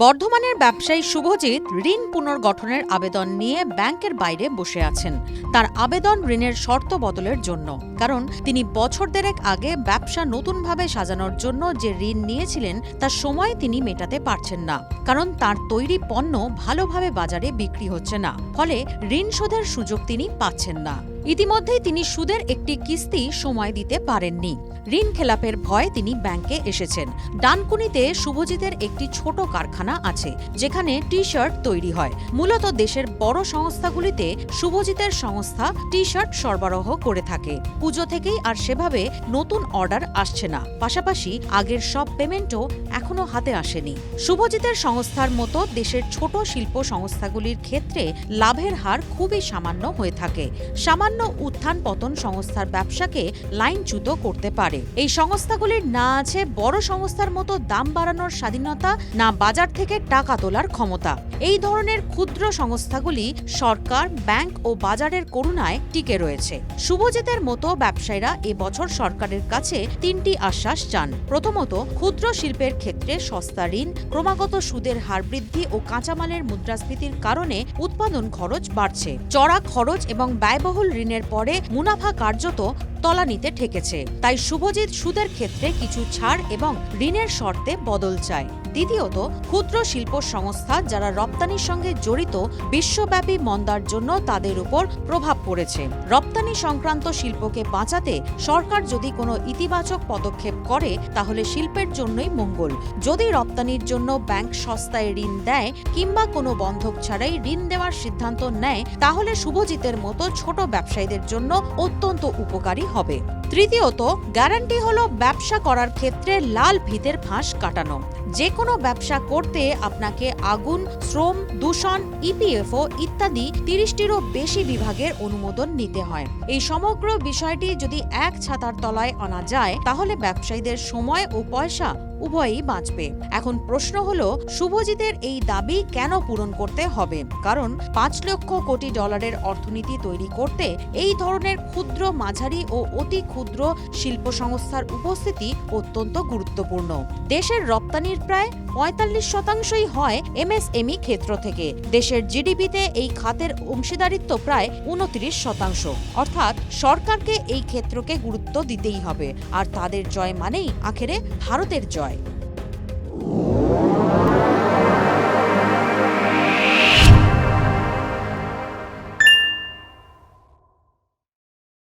বর্ধমানের ব্যবসায়ী শুভজিৎ ঋণ পুনর্গঠনের আবেদন নিয়ে ব্যাংকের বাইরে বসে আছেন। তার আবেদন ঋণের শর্ত বদলের জন্য। কারণ তিনি বছর দেড়েক আগে ব্যবসা নতুনভাবে সাজানোর জন্য যে ঋণ নিয়েছিলেন, তার সময় তিনি মেটাতে পারছেন না। কারণ তার তৈরি পণ্য ভালোভাবে বাজারে বিক্রি হচ্ছে না। ফলে ঋণ শোধের সুযোগ তিনি পাচ্ছেন না। ইতিমধ্যেই তিনি সুদের একটি কিস্তি সময় দিতে পারেননি। ঋণ খেলাপের ভয় তিনি ব্যাংকে এসেছেন। ডানকুনিতে শুভজিতের একটি ছোট কারখানা আছে, যেখানে টি শার্ট তৈরি হয়। মূলত দেশের বড় সংস্থাগুলিতে শুভজিতের সংস্থা টি শার্ট সরবরাহ করে থাকে। পুজো থেকেই আর সেভাবে নতুন অর্ডার আসছে না। পাশাপাশি আগের সব পেমেন্টও এখনও হাতে আসেনি। শুভজিতের সংস্থার মতো দেশের ছোট শিল্প সংস্থাগুলির ক্ষেত্রে লাভের হার খুবই সামান্য হয়ে থাকে। সামান্য উত্থান পতন সংস্থার ব্যবসাকে লাইনচ্যুত করতে পারে। এই সংস্থাগুলির না আছে বড় সংস্থার মতো দাম বাড়ানোর স্বাধীনতা, না বাজার থেকে টাকা তোলার ক্ষমতা। এই ধরনের ক্ষুদ্র সংস্থাগুলি সরকার, ব্যাংক ও বাজারের করুণায় টিকে রয়েছে। শুভজিতের মতো ব্যবসায়ীরা এবছর সরকারের কাছে তিনটি আশ্বাস চান। প্রথমত, ক্ষুদ্র শিল্পের ক্ষেত্রে সস্তা ঋণ, ক্রমাগত সুদের হার বৃদ্ধি ও কাঁচামালের মুদ্রাস্ফীতির কারণে উৎপাদন খরচ বাড়ছে। চড়া খরচ এবং ব্যয়বহুল ঋণের পরে মুনাফা কার্যত তলানিতে ঠেকেছে। তাই শুভজিৎ সুদের ক্ষেত্রে কিছু ছাড় এবং ঋণের শর্তে বদল চায়। দ্বিতীয়ত, ক্ষুদ্র শিল্প সংস্থা যারা রপ্তানির সঙ্গে জড়িত বিশ্বব্যাপী মন্দার জন্য তাদের উপর প্রভাব পড়েছে। রপ্তানি সংক্রান্ত শিল্পকে বাঁচাতে সরকার যদি কোনো ইতিবাচক পদক্ষেপ করে, তাহলে শিল্পের জন্যই মঙ্গল। যদি রপ্তানির জন্য ব্যাংক সস্তায় ঋণ দেয় কিংবা কোনো বন্ধক ছাড়াই ঋণ দেওয়ার সিদ্ধান্ত নেয়, তাহলে শুভজিতের মতো ছোট ব্যবসায়ীদের জন্য অত্যন্ত উপকারী হবে। তৃতীয়ত গ্যারান্টি হলো ব্যবসা করার ক্ষেত্রে লাল ভিতের ফাঁস কাটানো। যে কোনো ব্যবসা করতে আপনাকে আগুন, শ্রম, দূষণ ইপিএফও ইত্যাদি তিরিশটিরও বেশি বিভাগের অনুমোদন নিতে হয়। এই সমগ্র বিষয়টি যদি এক ছাতার তলায় আনা যায়, তাহলে ব্যবসায়ীদের সময় ও পয়সা উভয়ই বাঁচবে। এখন প্রশ্ন হলো, শুভজিতের এই দাবি কেন পূরণ করতে হবে? কারণ পাঁচ লক্ষ কোটি ডলারের অর্থনীতি তৈরি করতে এই ধরনের ক্ষুদ্র মাঝারি ও অতি ক্ষুদ্র শিল্প সংস্থার উপস্থিতি অত্যন্ত গুরুত্বপূর্ণ। দেশের রপ্তানির প্রায় পঁয়তাল্লিশ শতাংশই হয় এমএসএমই ক্ষেত্র থেকে। দেশের জিডিপিতে এই খাতের অংশীদারিত্ব প্রায় উনত্রিশ শতাংশ। অর্থাৎ সরকারকে এই ক্ষেত্রকে গুরুত্ব দিতেই হবে, আর তাদের জয় মানেই আখেরে ভারতের জয়।